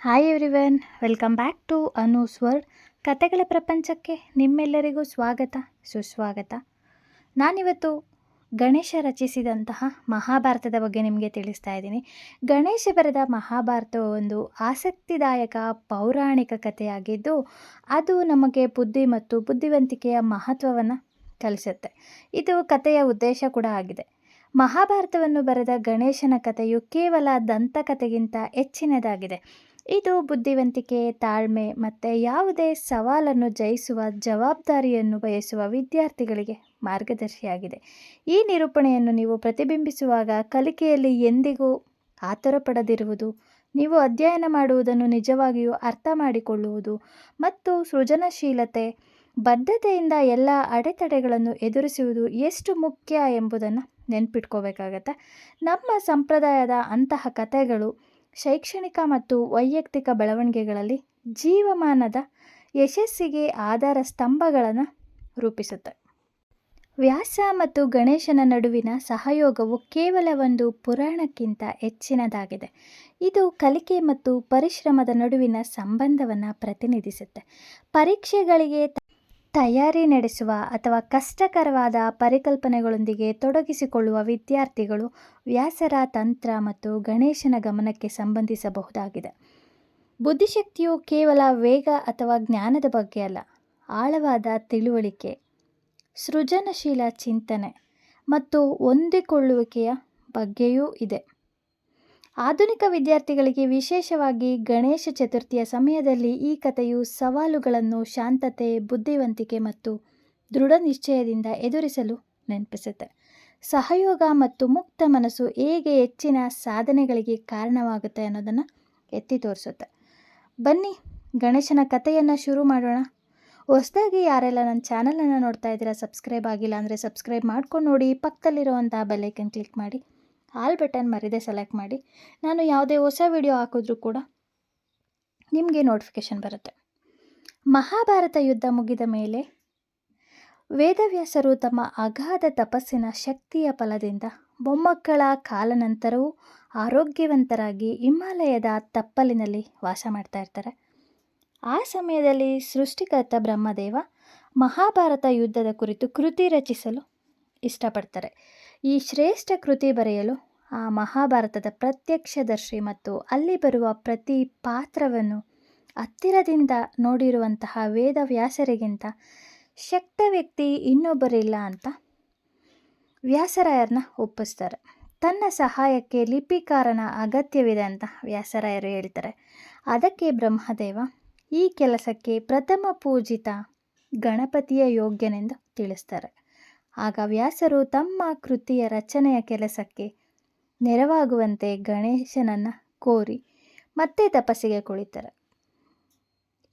Hi everyone welcome back to Anu's world ಕತೆಗಳ ಪ್ರಪಂಚಕ್ಕೆ ನಿಮ್ಮೆಲ್ಲರಿಗೂ ಸ್ವಾಗತ, ಸುಸ್ವಾಗತ. ನಾನಿವತ್ತು ಗಣೇಶ ರಚಿಸಿದಂತಹ ಮಹಾಭಾರತದ ಬಗ್ಗೆ ನಿಮಗೆ ತಿಳಿಸ್ತಾ ಇದ್ದೀನಿ. ಗಣೇಶ ಬರೆದ ಮಹಾಭಾರತವು ಒಂದು ಆಸಕ್ತಿದಾಯಕ ಪೌರಾಣಿಕ ಕಥೆಯಾಗಿದ್ದು, ಅದು ನಮಗೆ ಬುದ್ಧಿ ಮತ್ತು ಬುದ್ಧಿವಂತಿಕೆಯ ಮಹತ್ವವನ್ನು ಕಲಿಸುತ್ತೆ. ಇದು ಕಥೆಯ ಉದ್ದೇಶ ಕೂಡ ಆಗಿದೆ. ಮಹಾಭಾರತವನ್ನು ಬರೆದ ಗಣೇಶನ ಕಥೆಯು ಕೇವಲ ದಂತಕಥೆಗಿಂತ ಹೆಚ್ಚಿನದಾಗಿದೆ. ಇದು ಬುದ್ಧಿವಂತಿಕೆ, ತಾಳ್ಮೆ ಮತ್ತು ಯಾವುದೇ ಸವಾಲನ್ನು ಜಯಿಸುವ ಜವಾಬ್ದಾರಿಯನ್ನು ಬಯಸುವ ವಿದ್ಯಾರ್ಥಿಗಳಿಗೆ ಮಾರ್ಗದರ್ಶಿಯಾಗಿದೆ. ಈ ನಿರೂಪಣೆಯನ್ನು ನೀವು ಪ್ರತಿಬಿಂಬಿಸುವಾಗ ಕಲಿಕೆಯಲ್ಲಿ ಎಂದಿಗೂ ಆತುರ ಪಡದಿರುವುದು ನೀವು ಅಧ್ಯಯನ ಮಾಡುವುದನ್ನು ನಿಜವಾಗಿಯೂ ಅರ್ಥ ಮಾಡಿಕೊಳ್ಳುವುದು ಮತ್ತು ಸೃಜನಶೀಲತೆ, ಬದ್ಧತೆಯಿಂದ ಎಲ್ಲ ಅಡೆತಡೆಗಳನ್ನು ಎದುರಿಸುವುದು ಎಷ್ಟು ಮುಖ್ಯ ಎಂಬುದನ್ನು ನೆನ್ಪಿಟ್ಕೋಬೇಕಾಗತ್ತೆ. ನಮ್ಮ ಸಂಪ್ರದಾಯದ ಅಂತಹ ಕಥೆಗಳು ಶೈಕ್ಷಣಿಕ ಮತ್ತು ವೈಯಕ್ತಿಕ ಬೆಳವಣಿಗೆಗಳಲ್ಲಿ ಜೀವಮಾನದ ಯಶಸ್ಸಿಗೆ ಆಧಾರ ಸ್ತಂಭಗಳನ್ನು ರೂಪಿಸುತ್ತೆ. ವ್ಯಾಸ ಮತ್ತು ಗಣೇಶನ ನಡುವಿನ ಸಹಯೋಗವು ಕೇವಲ ಒಂದು ಪುರಾಣಕ್ಕಿಂತ ಹೆಚ್ಚಿನದಾಗಿದೆ. ಇದು ಕಲಿಕೆ ಮತ್ತು ಪರಿಶ್ರಮದ ನಡುವಿನ ಸಂಬಂಧವನ್ನು ಪ್ರತಿನಿಧಿಸುತ್ತೆ. ಪರೀಕ್ಷೆಗಳಿಗೆ ತಯಾರಿ ನಡೆಸುವ ಅಥವಾ ಕಷ್ಟಕರವಾದ ಪರಿಕಲ್ಪನೆಗಳೊಂದಿಗೆ ತೊಡಗಿಸಿಕೊಳ್ಳುವ ವಿದ್ಯಾರ್ಥಿಗಳು ವ್ಯಾಸರ ತಂತ್ರ ಮತ್ತು ಗಣೇಶನ ಗಮನಕ್ಕೆ ಸಂಬಂಧಿಸಬಹುದಾಗಿದೆ. ಬುದ್ಧಿಶಕ್ತಿಯು ಕೇವಲ ವೇಗ ಅಥವಾ ಜ್ಞಾನದ ಬಗ್ಗೆ ಅಲ್ಲ, ಆಳವಾದ ತಿಳುವಳಿಕೆ, ಸೃಜನಶೀಲ ಚಿಂತನೆ ಮತ್ತು ಹೊಂದಿಕೊಳ್ಳುವಿಕೆಯ ಬಗ್ಗೆಯೂ ಇದೆ. ಆಧುನಿಕ ವಿದ್ಯಾರ್ಥಿಗಳಿಗೆ ವಿಶೇಷವಾಗಿ ಗಣೇಶ ಚತುರ್ಥಿಯ ಸಮಯದಲ್ಲಿ ಈ ಕಥೆಯು ಸವಾಲುಗಳನ್ನು ಶಾಂತತೆ, ಬುದ್ಧಿವಂತಿಕೆ ಮತ್ತು ದೃಢ ನಿಶ್ಚಯದಿಂದ ಎದುರಿಸಲು ನೆನಪಿಸುತ್ತೆ. ಸಹಯೋಗ ಮತ್ತು ಮುಕ್ತ ಮನಸ್ಸು ಹೇಗೆ ಹೆಚ್ಚಿನ ಸಾಧನೆಗಳಿಗೆ ಕಾರಣವಾಗುತ್ತೆ ಅನ್ನೋದನ್ನು ಎತ್ತಿ ತೋರಿಸುತ್ತೆ. ಬನ್ನಿ, ಗಣೇಶನ ಕಥೆಯನ್ನು ಶುರು ಮಾಡೋಣ. ಹೊಸದಾಗಿ ಯಾರೆಲ್ಲ ನನ್ನ ಚಾನಲನ್ನು ನೋಡ್ತಾ ಇದ್ದೀರಾ, ಸಬ್ಸ್ಕ್ರೈಬ್ ಆಗಿಲ್ಲ ಅಂದರೆ ಸಬ್ಸ್ಕ್ರೈಬ್ ಮಾಡ್ಕೊಂಡು ನೋಡಿ ಪಕ್ಕದಲ್ಲಿರುವಂಥ ಬೆಲ್ಲೈಕನ್ ಕ್ಲಿಕ್ ಮಾಡಿ. ಆಲ್ ಬಟನ್ ಮರಿದೆ ಸೆಲೆಕ್ಟ್ ಮಾಡಿ. ನಾನು ಯಾವುದೇ ಹೊಸ ವಿಡಿಯೋ ಹಾಕಿದ್ರೂ ಕೂಡ ನಿಮಗೆ ನೋಟಿಫಿಕೇಷನ್ ಬರುತ್ತೆ. ಮಹಾಭಾರತ ಯುದ್ಧ ಮುಗಿದ ಮೇಲೆ ವೇದವ್ಯಾಸರು ತಮ್ಮ ಅಗಾಧ ತಪಸ್ಸಿನ ಶಕ್ತಿಯ ಫಲದಿಂದ ಬೊಮ್ಮಕ್ಕಳ ಕಾಲನಂತರವೂ ಆರೋಗ್ಯವಂತರಾಗಿ ಹಿಮಾಲಯದ ತಪ್ಪಲಿನಲ್ಲಿ ವಾಸ ಮಾಡ್ತಾ ಇರ್ತಾರೆ. ಆ ಸಮಯದಲ್ಲಿ ಸೃಷ್ಟಿಕರ್ತ ಬ್ರಹ್ಮದೇವ ಮಹಾಭಾರತ ಯುದ್ಧದ ಕುರಿತು ಕೃತಿ ರಚಿಸಲು ಇಷ್ಟಪಡ್ತಾರೆ. ಈ ಶ್ರೇಷ್ಠ ಕೃತಿ ಬರೆಯಲು ಆ ಮಹಾಭಾರತದ ಪ್ರತ್ಯಕ್ಷದರ್ಶಿ ಮತ್ತು ಅಲ್ಲಿ ಬರುವ ಪ್ರತಿ ಪಾತ್ರವನ್ನು ಹತ್ತಿರದಿಂದ ನೋಡಿರುವಂತಹ ವೇದವ್ಯಾಸರಿಗಿಂತ ಶಕ್ತ ವ್ಯಕ್ತಿ ಇನ್ನೊಬ್ಬರಿಲ್ಲ ಅಂತ ವ್ಯಾಸರಾಯರನ್ನ ಒಪ್ಪಿಸ್ತಾರೆ. ತನ್ನ ಸಹಾಯಕ್ಕೆ ಲಿಪಿಕಾರನ ಅಗತ್ಯವಿದೆ ಅಂತ ವ್ಯಾಸರಾಯರು ಹೇಳ್ತಾರೆ. ಅದಕ್ಕೆ ಬ್ರಹ್ಮದೇವ ಈ ಕೆಲಸಕ್ಕೆ ಪ್ರಥಮ ಪೂಜಿತ ಗಣಪತಿಯ ಯೋಗ್ಯನೆಂದು ತಿಳಿಸ್ತಾರೆ. ಆಗ ವ್ಯಾಸರು ತಮ್ಮ ಕೃತಿಯ ರಚನೆಯ ಕೆಲಸಕ್ಕೆ ನೆರವಾಗುವಂತೆ ಗಣೇಶನನ್ನು ಕೋರಿ ಮತ್ತೆ ತಪಸ್ಸಿಗೆ ಕುಳಿತರು.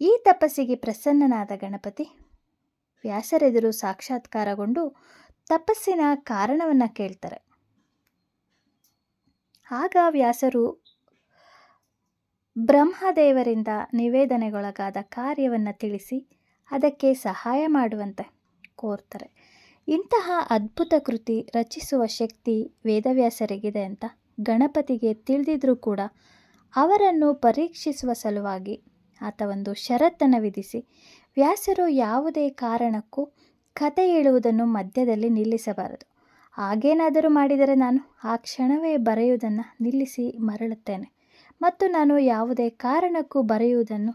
ಈ ತಪಸ್ಸಿಗೆ ಪ್ರಸನ್ನನಾದ ಗಣಪತಿ ವ್ಯಾಸರೆದುರು ಸಾಕ್ಷಾತ್ಕಾರಗೊಂಡು ತಪಸ್ಸಿನ ಕಾರಣವನ್ನು ಕೇಳ್ತಾರೆ. ಆಗ ವ್ಯಾಸರು ಬ್ರಹ್ಮದೇವರಿಂದ ನಿವೇದನೆಗೊಳಗಾದ ಕಾರ್ಯವನ್ನು ತಿಳಿಸಿ ಅದಕ್ಕೆ ಸಹಾಯ ಮಾಡುವಂತೆ ಕೋರ್ತಾರೆ. ಇಂತಹ ಅದ್ಭುತ ಕೃತಿ ರಚಿಸುವ ಶಕ್ತಿ ವೇದವ್ಯಾಸರಿಗಿದೆ ಅಂತ ಗಣಪತಿಗೆ ತಿಳಿದಿದ್ರೂ ಕೂಡ ಅವರನ್ನು ಪರೀಕ್ಷಿಸುವ ಸಲುವಾಗಿ ಆತ ಒಂದು ಷರತ್ತನ್ನು ವಿಧಿಸಿ, ವ್ಯಾಸರು ಯಾವುದೇ ಕಾರಣಕ್ಕೂ ಕತೆ ಹೇಳುವುದನ್ನು ಮಧ್ಯದಲ್ಲಿ ನಿಲ್ಲಿಸಬಾರದು. ಹಾಗೇನಾದರೂ ಮಾಡಿದರೆ ನಾನು ಆ ಕ್ಷಣವೇ ಬರೆಯುವುದನ್ನು ನಿಲ್ಲಿಸಿ ಮರಳುತ್ತೇನೆ ಮತ್ತು ನಾನು ಯಾವುದೇ ಕಾರಣಕ್ಕೂ ಬರೆಯುವುದನ್ನು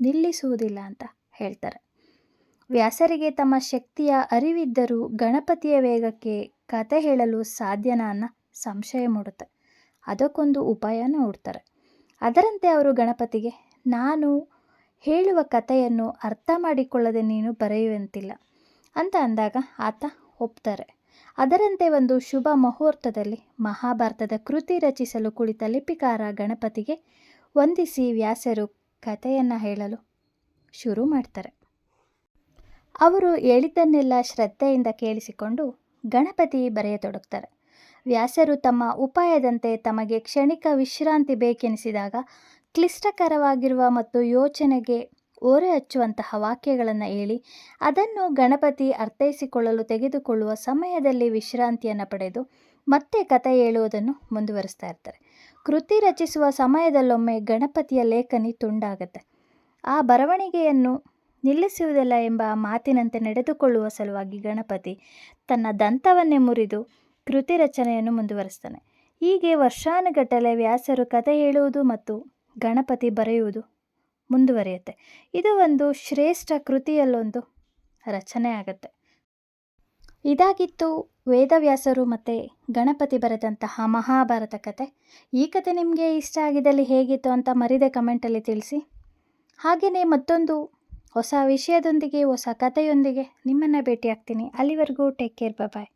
ನಿಲ್ಲಿಸುವುದಿಲ್ಲ ಅಂತ ಹೇಳ್ತಾರೆ. ವ್ಯಾಸರಿಗೆ ತಮ್ಮ ಶಕ್ತಿಯ ಅರಿವಿದ್ದರೂ ಗಣಪತಿಯ ವೇಗಕ್ಕೆ ಕತೆ ಹೇಳಲು ಸಾಧ್ಯನಾ ಸಂಶಯ ಮೂಡುತ್ತೆ. ಅದಕ್ಕೊಂದು ಉಪಾಯನ ಹುಡ್ತಾರೆ. ಅದರಂತೆ ಅವರು ಗಣಪತಿಗೆ, ನಾನು ಹೇಳುವ ಕಥೆಯನ್ನು ಅರ್ಥ ಮಾಡಿಕೊಳ್ಳದೆ ನೀನು ಬರೆಯುವಂತಿಲ್ಲ ಅಂತ ಅಂದಾಗ ಆತ ಒಪ್ತಾರೆ. ಅದರಂತೆ ಒಂದು ಶುಭ ಮುಹೂರ್ತದಲ್ಲಿ ಮಹಾಭಾರತದ ಕೃತಿ ರಚಿಸಲು ಕುಳಿತ ಲಿಪಿಕಾರ ಗಣಪತಿಗೆ ವಂದಿಸಿ ವ್ಯಾಸರು ಕಥೆಯನ್ನು ಹೇಳಲು ಶುರು ಮಾಡ್ತಾರೆ. ಅವರು ಹೇಳಿದ್ದನ್ನೆಲ್ಲ ಶ್ರದ್ಧೆಯಿಂದ ಕೇಳಿಸಿಕೊಂಡು ಗಣಪತಿ ಬರೆಯತೊಡಗ್ತಾರೆ. ವ್ಯಾಸರು ತಮ್ಮ ಉಪಾಯದಂತೆ ತಮಗೆ ಕ್ಷಣಿಕ ವಿಶ್ರಾಂತಿ ಬೇಕೆನಿಸಿದಾಗ ಕ್ಲಿಷ್ಟಕರವಾಗಿರುವ ಮತ್ತು ಯೋಚನೆಗೆ ಓರೆ ಹಚ್ಚುವಂತಹ ವಾಕ್ಯಗಳನ್ನು ಹೇಳಿ ಅದನ್ನು ಗಣಪತಿ ಅರ್ಥೈಸಿಕೊಳ್ಳಲು ತೆಗೆದುಕೊಳ್ಳುವ ಸಮಯದಲ್ಲಿ ವಿಶ್ರಾಂತಿಯನ್ನು ಪಡೆದು ಮತ್ತೆ ಕಥೆ ಹೇಳುವುದನ್ನು ಮುಂದುವರಿಸ್ತಾ ಇರ್ತಾರೆ. ಕೃತಿ ರಚಿಸುವ ಸಮಯದಲ್ಲೊಮ್ಮೆ ಗಣಪತಿಯ ಲೇಖನಿ ತುಂಡಾಗತ್ತೆ. ಆ ಬರವಣಿಗೆಯನ್ನು ನಿಲ್ಲಿಸುವುದಿಲ್ಲ ಎಂಬ ಮಾತಿನಂತೆ ನಡೆದುಕೊಳ್ಳುವ ಸಲುವಾಗಿ ಗಣಪತಿ ತನ್ನ ದಂತವನ್ನೇ ಮುರಿದು ಕೃತಿ ರಚನೆಯನ್ನು ಮುಂದುವರೆಸ್ತಾನೆ ಹೀಗೆ ವರ್ಷಾನುಗಟ್ಟಲೆ ವ್ಯಾಸರು ಕತೆ ಹೇಳುವುದು ಮತ್ತು ಗಣಪತಿ ಬರೆಯುವುದು ಮುಂದುವರಿಯುತ್ತೆ. ಇದು ಒಂದು ಶ್ರೇಷ್ಠ ಕೃತಿಯಲ್ಲೊಂದು ರಚನೆ ಆಗುತ್ತೆ. ಇದಾಗಿತ್ತು ವೇದವ್ಯಾಸರು ಮತ್ತು ಗಣಪತಿ ಬರೆದಂತಹ ಮಹಾಭಾರತ ಕತೆ. ಈ ಕತೆ ನಿಮಗೆ ಇಷ್ಟ ಆಗಿದ್ದಲ್ಲಿ ಹೇಗಿತ್ತು ಅಂತ ಮರಿದೆ ಕಮೆಂಟಲ್ಲಿ ತಿಳಿಸಿ. ಹಾಗೆಯೇ ಮತ್ತೊಂದು ಹೊಸ ವಿಷಯದೊಂದಿಗೆ ಹೊಸ ಕಥೆಯೊಂದಿಗೆ ನಿಮ್ಮನ್ನು ಭೇಟಿಯಾಗ್ತೀನಿ. ಅಲ್ಲಿವರೆಗೂ ಟೇಕ್ ಕೇರ್ ಬಾಯ್